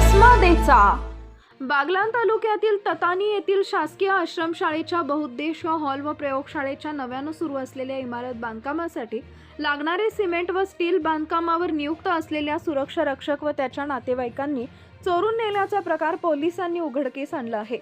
शाळेचा बागलाण तालुक्यातील ततानी येथील शासकीय आश्रमशाळेच्या बहुउद्देशीय हॉल व प्रयोगशाळेच्या नव्यानं सुरू असलेल्या इमारत बांधकामासाठी लागणारे सिमेंट व स्टील बांधकामावर नियुक्त असलेल्या सुरक्षा रक्षक व त्याच्या नातेवाईकांनी चोरून नेल्याचा प्रकार पोलिसांनी उघडकीस आणला आहे.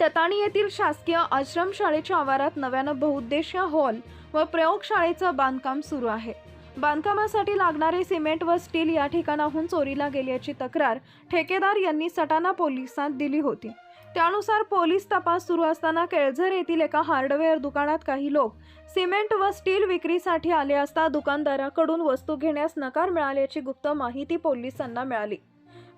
तताणी येथील शासकीय आश्रमशाळेच्या आवारात नव्यानं बहुउद्देशीय हॉल व प्रयोगशाळेचं बांधकाम सुरू आहे. बांधकामासाठी लागणारे सिमेंट व स्टील या ठिकाणाहून चोरीला गेल्याची तक्रार ठेकेदार यांनी सटाणा पोलिसांत दिली होती. त्यानुसार पोलीस तपास सुरू असताना केळझर येथील एका हार्डवेअर दुकानात काही लोक सिमेंट व स्टील विक्रीसाठी आले असता दुकानदाराकडून वस्तू घेण्यास नकार मिळाल्याची गुप्त माहिती पोलिसांना मिळाली.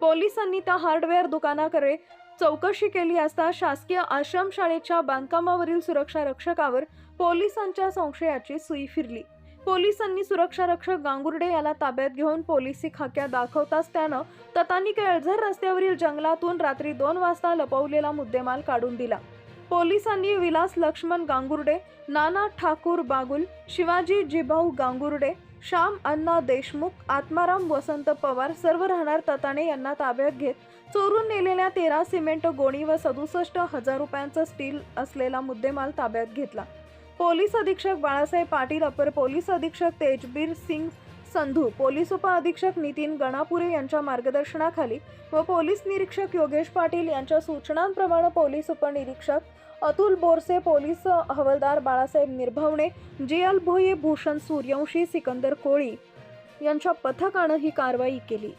पोलिसांनी त्या हार्डवेअर दुकानाकडे चौकशी केली असता शासकीय आश्रमशाळेच्या बांधकामावरील सुरक्षा रक्षकावर पोलिसांच्या संशयाची सुई फिरली. पोलिसांनी सुरक्षा रक्षक गांगुर्डे याला ताब्यात घेऊन पोलिसी खाक्या दाखवताच त्यानं ततानी केळझर रस्त्यावरील जंगलातून रात्री दोन वाजता लपवलेला मुद्देमाल काढून दिला. पोलिसांनी विलास लक्ष्मण गांगुर्डे नाना ठाकूर बागुल शिवाजी जिभाऊ गांगुर्डे श्याम अण्णा देशमुख आत्माराम वसंत पवार सर्व राहणार तताणे यांना ताब्यात घेत चोरून नेलेल्या तेरा सिमेंट गोणी व सदुसष्ट हजार रुपयांचा स्टील असलेला मुद्देमाल ताब्यात घेतला. पोलीस अधीक्षक बाळासाहेब पाटील अपर पोलीस अधीक्षक तेजबीर सिंग संधू पोलीस उपअधीक्षक नितीन गणापुरे यांच्या मार्गदर्शनाखाली व पोलीस निरीक्षक योगेश पाटील यांच्या सूचनांप्रमाणे पोलीस उपनिरीक्षक अतुल बोरसे पोलीस हवालदार बाळासाहेब निर्भवणे जी एल भोये भूषण सूर्यवंशी सिकंदर कोळी यांच्या पथकानं ही कारवाई केली.